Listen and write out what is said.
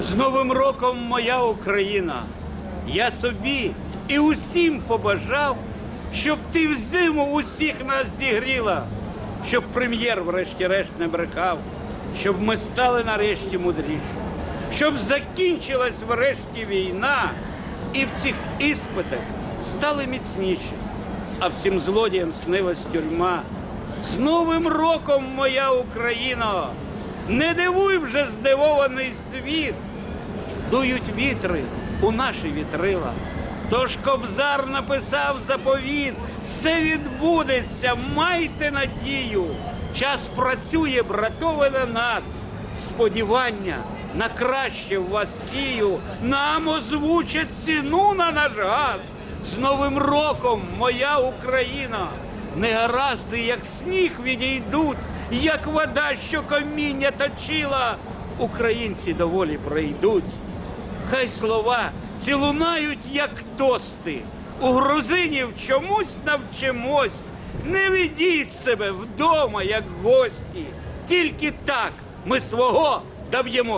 З Новим роком моя Україна. Я собі і усім побажав, щоб ти в зиму усіх нас зігріла, щоб прем'єр, врешті-решт, не брехав, щоб ми стали нарешті мудріші, щоб закінчилась врешті війна, і в цих іспитах стали міцніші, а всім злодіям снилась тюрма. З Новим роком, моя Україно! Не дивуй вже здивований світ, дують вітри у наші вітрила. Тож кобзар написав заповіт, все відбудеться, майте надію. Час працює, братове на нас. Сподівання на краще в вас сію, нам озвучать ціну на наш газ. З Новим роком, моя Україна! Негаразди, як сніг відійдуть, як вода, що каміння точила, українці доволі пройдуть. Хай слова ці лунають, як тости. У грузинів чомусь навчимось. Не ведіть себе вдома, як гості. Тільки так ми свого доб'ємо.